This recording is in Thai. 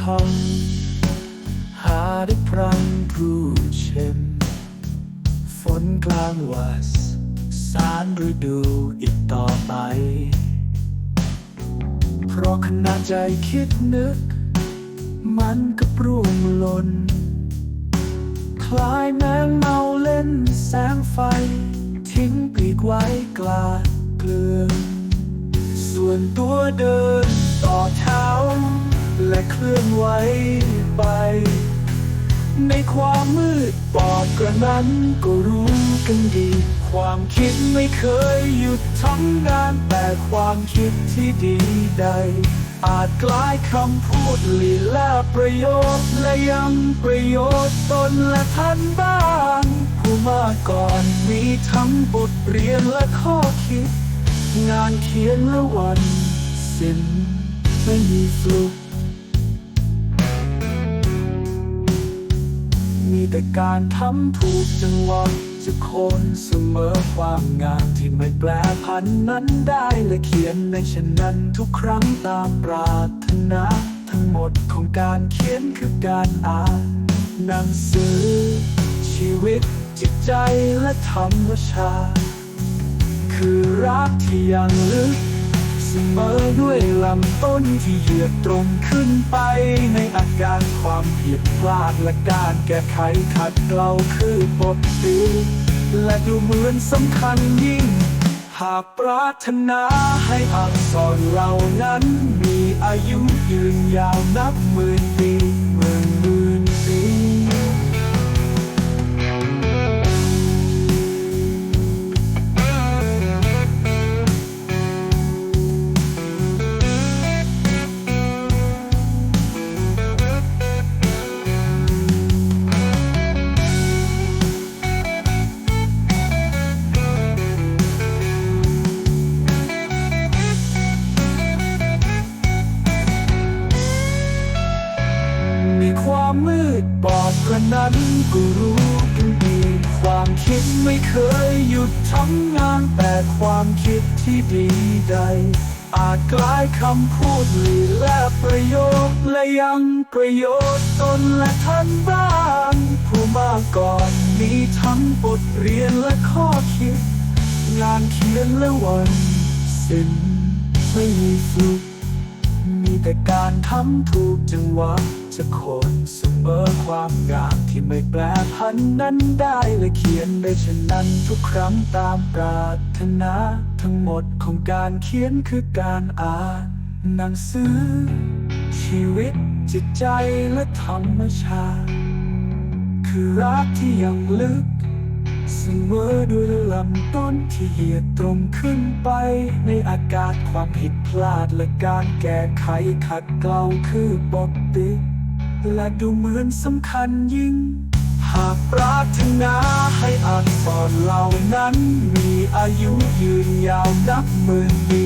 คำหาได้พรังพรูเช่นฝนกลางวัส สารฤดูอีกต่อไป เพราะขณะใจคิดนึก มันก็ปรุงหล่นคล้ายแมงเมาเล่นแสงไฟ ทิ้งปีกไว้กลาดเกลือ ส่วนตัวเดิน และเคลื่อนไหวไป ในความมืดบอดกระนั้นก็รู้กันดี ความคิดไม่เคยหยุดทำงานแต่ความคิดที่ดีใด อาจกลายคำพูดลีลาประโยชน์และยังประโยชน์ตนและท่านบ้างผู้มาก่อนมีทั้งบทเรียนและข้อคิด งานเขียนและวันสิ้นไม่มีฟลุก แต่การทำถูกจังหวะจะคนเสมอความงามที่ไม่แปรพันนั้นได้และเขียนในเช่นนั้นทุกครั้งตามปรารถนา ทั้งหมดของการเขียนคือการอ่านหนังสือ ชีวิตจิตใจและธรรมชาติคือรักที่ยังลึก มอด้วยลำต้นที่เหยียดตรงขึ้นไป ในอาการความผิดพลาดและการแก้ไขขัดเกลาคือบทตีและดูเหมือนสำคัญยิ่ง หากปรารถนาให้อักษรเรานั้น มีอายุยืนยาวนับหมื่นปี บอดกระนั้นก็รู้กันดีความคิดไม่เคยหยุดทำงานแต่ความคิดที่ดีใด อาจกลายคำพูดลีและประโยชน์และยังประโยชน์ตนและท่านบ้างผู้มาก่อนมีทั้งบทเรียนและข้อคิด งานเขียนและวันสิ้นไม่มีฟลุกมีแต่การทำถูกจังหวะจะโคนเส มอความงามที่ไม่แปรพันนั้นได้และเขียนได้เช่นนั้นทุกครั้งตามปรารถนา ทั้งหมดของการเขียนคือการอ่านหนังสือ ชีวิตจิตใจและธรรมชาติ คือรักที่ยังลึกเสมอด้วยลำต้นที่เหยียดตรงขึ้นไป ในอากาศความผิดพลาดและการแก้ไขขัดเกลาคือบทติ และดูเหมือนสำคัญยิ่ง หากปรารถนาให้อักษรเหล่านั้น มีอายุยืนยาวนับหมื่นปี